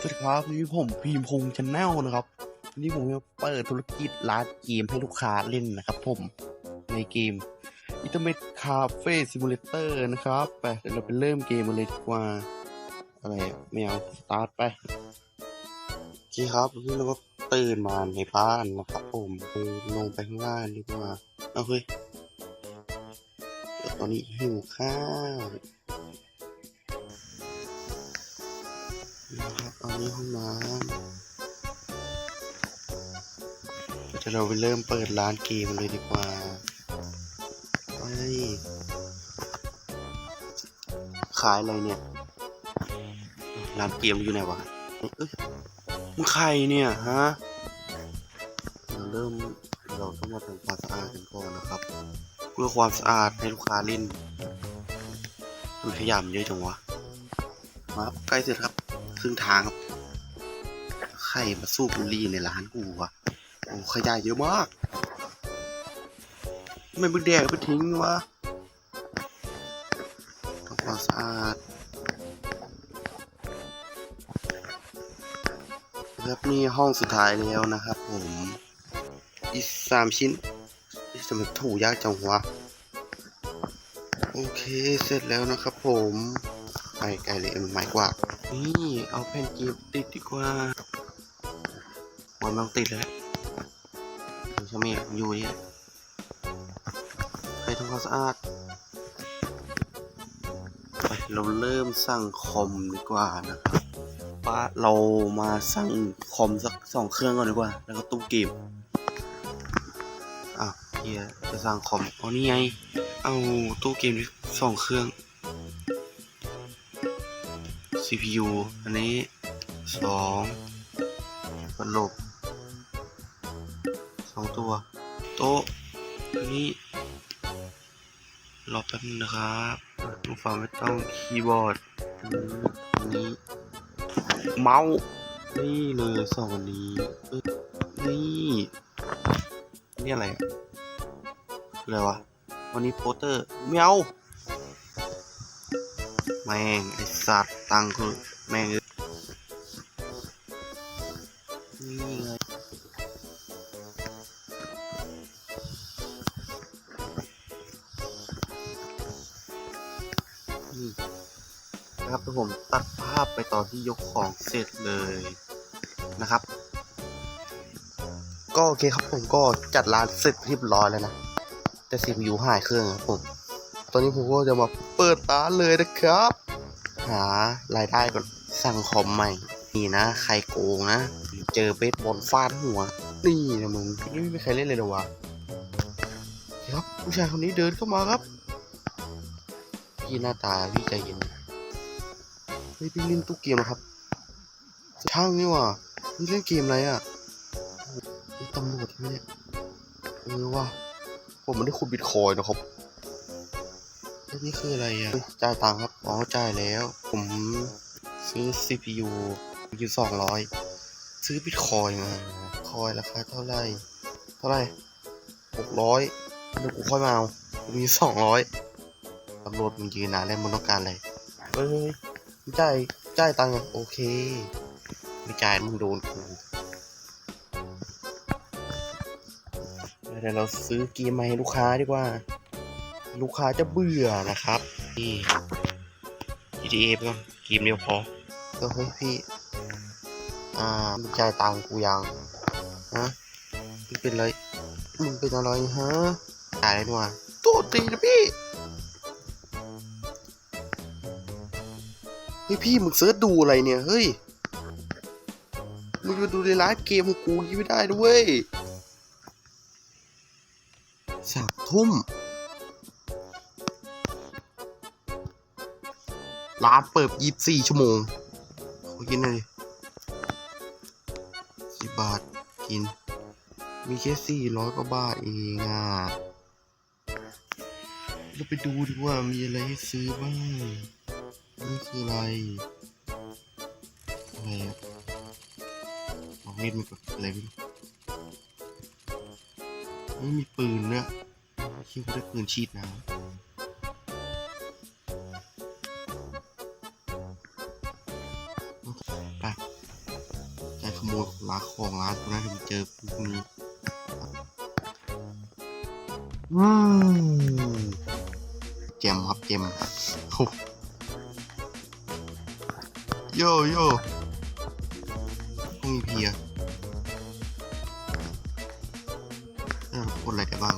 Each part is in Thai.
สวัสดีครับวันนี่ผมพีมพงษ์ชาแนลนะครับวันนี้ผมจะเปิดธุรกิจร้านเกมให้ลูกค้าเล่นนะครับผมในเกมอินเทอร์เน็ตคาเฟ่ซิมูเลเตอร์นะครับไปเดี๋ยวเราไปเริ่มเกมกันเลยดีกว่า อะไรอะไม่เอาสตาร์ทไปโอเคครับวันนี้เราก็ตื่นมาในบ้านนะครับผมไปลงไปข้างล่างดีกว่าเอาเฮ้ยตอนนี้หิวข้าว อันนี้ห้องน้ำเดี๋ยวเราไปเริ่มเปิดร้านเกมเลยดีกว่าไปขายอะไรเนี่ย ร้านเกมอยู่ไหนวะเอ้ยมึงใครเนี่ยฮะเราเริ่มเราต้องมาทำความสะอาดกันก่อนนะครับ เพื่อความสะอาดให้ลูกค้าเล่นมันขยำเยอะจังวะมาใกล้เสร็จครับ รึ่งทางครับใครมาสูบบุรี่ในร้านกูวะโอ้ขยะเยอะมากทำไมมึงแดกไปทิ้งวะทำความสะอาดครับนี่ห้องสุดท้ายแล้วนะครับผมอีกสามชิ้นจะมันถูยากจังวะโอเคเสร็จแล้วนะครับผมไปไกลเลยมันไม้กว่า นี่เอาแผ่นกีบติดดีกว่าวันมันติดแล้วดูใช่ไหมอยู่เนี่ยไปทำความสะอาดไปเราเริ่มสั่งคอมดีกว่านะครับป้าเรามาสั่งคอมสักสองเครื่องก่อนดีกว่า แล้วก็ตู้เกมอะเฮียจะสั่งคอมอ๋อนี่ไง เอาตู้เกมสองเครื่อง CPU อันนี้สองพัดลมสองตัว โต๊ะอันนี้รอแป๊บนึงนะครับลูกฟังไม่ต้องคีย์บอร์ดอันนี้เมาส์นี่เลยสองอันนี้นี่นี่อะไรอะอะไรวะวันนี้โปสเตอร์ไม่เอาแม่งไอสัต ตังค์คือแม่งนี่ไงนี่นะครับผมตัดภาพไปตอนที่ยกของเสร็จเลยนะครับ ก็โอเคครับผมก็จัดร้านเสร็จเรียบร้อยแล้วนะ แต่ CPU หายเครื่องครับผม ตอนนี้ผมก็จะมาเปิดร้านเลยนะครับ หารายได้ก่อนสั่งคอมใหม่ นี่นะ ใครโกงนะ เจอเบสบอลฟาดหัว นี่นะมึงไม่มีใครเล่นเลยหรอวะครับผู้ชายคนนี้เดินเข้ามาครับ พี่หน้าตาพี่ใจเย็นเฮ้ยพี่เล่นตู้เกมครับ ช่างนี่ว่ะนี่เล่นเกมอะไรอะนี่ตำรวจไหมเนี่ยเออว่ะผมไม่ได้ขุดบิตคอยนะครับ นี่คืออะไรอะจ่ายตังค์ครับ อ๋อ จ่ายแล้ว ผมซื้อ CPU อยู่สองร้อยซื้อบิตคอยมา คอยราคาเท่าไหร่ เท่าไหร่หกร้อยเดี๋ยวกูค่อยมาเอามีสองร้อยตำรวจมึงยืนนานแล้วมึงต้องการอะไรเอ้ยจ่ายจ่ายตังค์โอเค ไม่จ่ายมึงโดนกูเดี๋ยวเราซื้อเกมมาให้ลูกค้าดีกว่า ลูกค้าจะเบื่อนะครับนี่ GTA ไปก่อนเกมเดียวพอเออเฮ้ยพี่ อ่ามึงจ่ายตังกูยังฮะมึงเป็นไรมึงเป็นอะไรฮะจ่ายได้ด้วยโทษทีนะพี่เฮ้ยพี่มึงเสิร์ชดูอะไรเนี่ยเฮ้ยมึงมาดูในร้านเกมของกูยี่ไม่ได้ด้วยสามทุ่ม ร้านเปิดยี่สี่ชั่วโมงขอกินหน่อยสิบบาทกิน มีแค่สี่ร้อยกว่าบาทเองอะเราไปดูดีกว่ามีอะไรให้ซื้อบ้างนี่คืออะไรอะไรอะมองเล่นมันกับอะไรไม่รู้ไม่มีปืนเนี่ยคิดว่าได้ปืนฉีดน้ำ โมยร้านของร้านกูนะถึงเจอพวกนี้อืมเจมครับเจมโยโย่ห้องอีเพียออกดอะไรได้บ้าง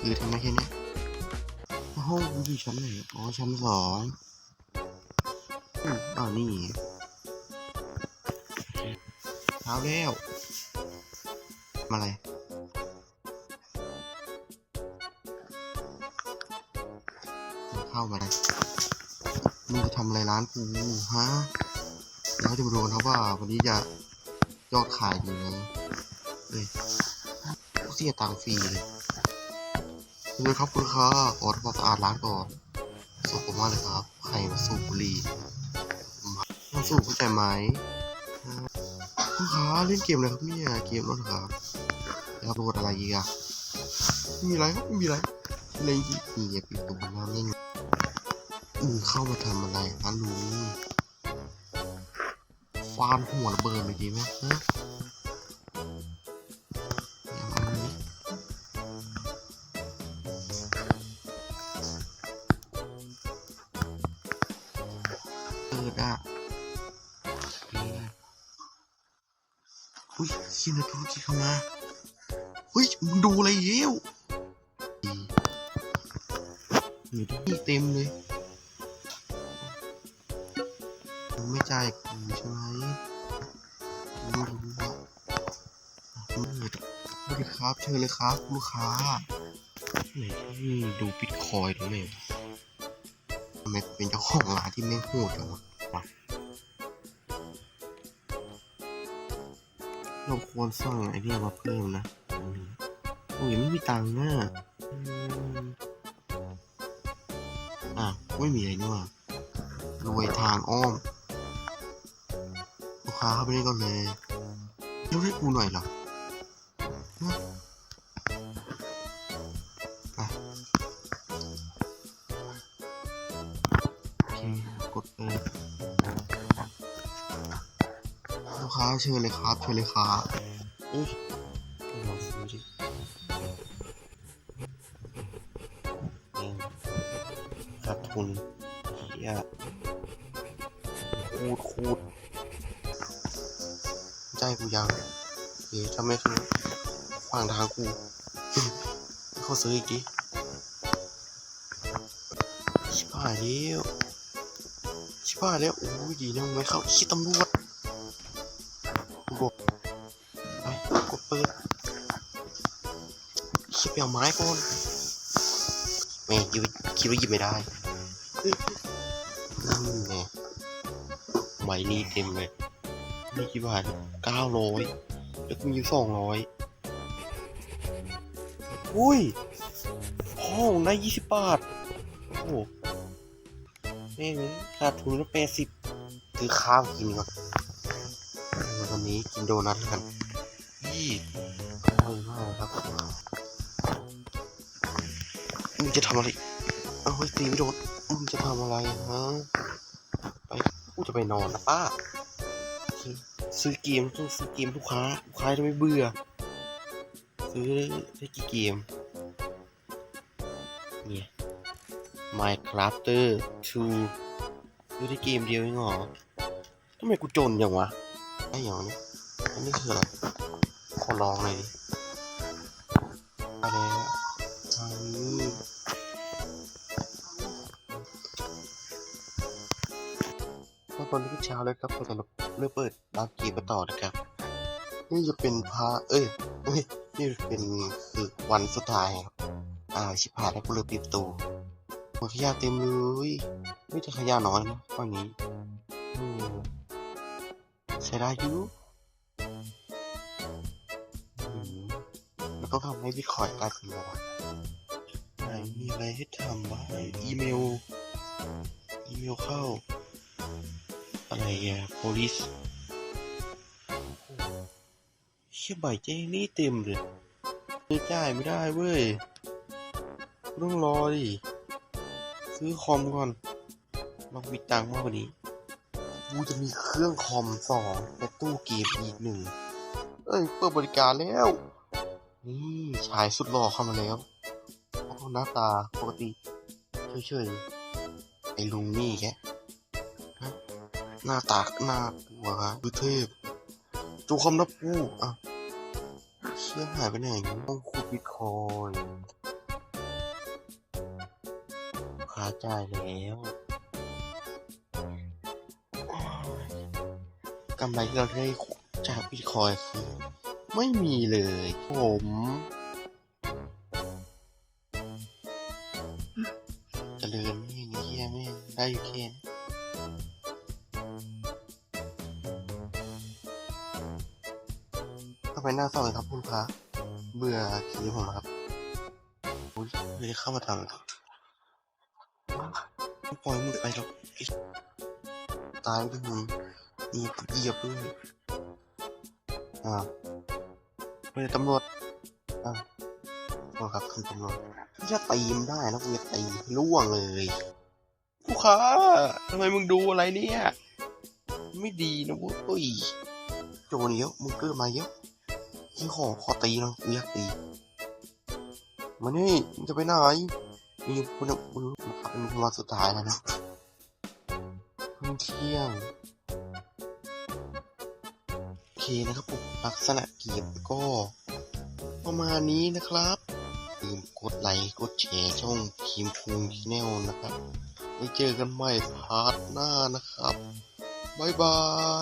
คือทำได้แค่นี้ห้องอยู่ชั้นไหน อ๋อ ชั้นสองอ้าวนี่ ช้าแล้วมาอะไรเข้ามาได้มึงจะทำอะไรร้านกูฮะแล้วจะมาดูนครับว่าวันนี้จะยอดขายดีไหมเอ้ยกูเสียตังฟรีเลยเลยครับคุณค้าขอทำความสะอาดร้านก่อนสุขมากเลยครับใครมาสูบบุหรี่มาสูบเข้าใจไหม พี่ขาเล่นเกมอะไรครับเนี่ยเกมรถเหรอครับแล้วโหลดอะไรอีกอะไม่มีอะไรครับไม่มีอะไรอะไรอีกนี่อย่าปิดตัวหน้าเล่นมึงเข้ามาทำอะไรฮะลุงฟาดหัวระเบิดเลยดีไหมฮะ อยู่ที่เต็มเลย ไม่จ่ายกูใช่ไหมไม่รู้ว่ามึงสวัสดีครับ เชิญเลยครับ ลูกค้าไหนดูบิตคอยน์ตรงไหนทำไมเป็นเจ้าของร้านที่ไม่งโหดจังวะเราควรสั่งไอเดียมาเพิ่มนะโอ้ยไม่มีตังค์น่ะ อะไม่มีอะไรนี่หว่ารวยทางอ้อม ลูกค้าเข้าไปได้ก่อนเลยยกให้กูหน่อยเหรอโอเคกดเลยลูกค้าเชิญเลยครับเชิญเลยครับ ใจกูยังเอ๊ะถ้าไม่ซื้อฟังทางกูเขาซื้ออีกดิชิบหายแล้วชิบหายแล้วโอ้ยดีนะมึงไม่เข้าขี้ตำรวจกูบอกไปกดเปิดคิดไปเอาไม้ก่อนแม่คิดว่าคิดว่าหยิบไม่ได้นั่นไง ไม้นี่เต็มเลย นี่กี่บาทเก้าร้อยแล้วกูมีสองร้อยอุ้ยห้องได้ยี่สิบบาท โอ้โหแม่งขาดทุนแล้วแปดสิบซื้อข้าวกินก่อนวันนี้กินโดนัทแล้วกันยี่อร่อยมากครับมึงจะทำอะไร เอาไว้ตีไม่โดนมึงจะทำอะไรฮะไปกู จะไปนอนนะป้า ซื้อเกมต้องซื้อเกมลูกค้าลูกค้าจะไม่เบื่อ ซื้อได้กี่เกม เนี่ย Minecrafter 2ซื้อได้เกมเดียวเองเหรอทำไมกูจนอย่างวะไอ้อย่างนี้อันนี้คืออะไรขอลองเลยดิอะไรแล้วทางนี้ ก็ตอนนี้ก็เช้าแล้วครับตอนเราเริ่มเปิดร้านเกมมาต่อนะครับ นี่จะเป็นพาเอ้ยเอ้ยนี่เป็นคือวันสุดท้ายครับอ่าชิบหายแล้วกูเลยปิดตูมันขยะเต็มเลยไม่จะขยะน้อยนะฝั่งนี้ใช้ได้อยู่แล้วต้องทำให้บิตคอยกลายเป็นระวังไหนมีอะไรให้ทำบ้างอีเมล อีเมลเข้า อะไรอะ police เชี่ยใบแจ้งนี่เต็มเลยซื้อจ่ายไม่ได้เว้ยต้องรอดิ ซื้อคอมก่อนลองมีตังค์มากกว่านี้กูจะมีเครื่องคอมสองและตู้เกมอีกหนึ่ง เอ้ย เปิดบริการแล้ว นี่ชายสุดหล่อเข้ามาแล้วหน้าตาปกติเฉยๆไอ้ลุงนี่แกฮะ หน้าตาหน้ากลัวครับคือเทพจูคอมนับปูอะเชื่อหายไปไหนต้องคูบิตคอยค่าจ่ายแล้วกำไรที่เราได้จากบิตคอยคือ ไม่มีเลย ผมเจริญไม่เฮียไม่ได้อยู่แค่ ทำไมหน้าเศร้าเลยครับคุณพระเบื่อคีผมครับอุ้ยไม่ได้เข้ามาทำครับปล่อยมึงไปหรอกตายด้วยมึงนี่เหยียบด้วยอ่าวไม่ได้ตำรวจอะโทษครับคุณตำรวจจะตีมได้นะกูจะตีล่วงเลยผู้ค้าทำไมมึงดูอะไรเนี่ย ไม่ดีนะเว้ยโจรเยอะมึงเกิดมาเยอะ ยี่ขอขอตีนะกูอยากตีมานี่จะไปไหนนี่คุณคุณนะครับเป็นวันสุดท้ายแล้วนะเพิ่งเที่ยงโอเคนะครับผมลักษณะเกมก็ ประมาณนี้นะครับลืมกดไลค์กดแชร์ช่องทีมคุงชแนลนะครับไว้เจอกันใหม่พาร์ทหน้านะครับบายบา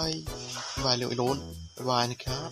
ยบายบายเร็วไอ้โน้นบายบายนะครับ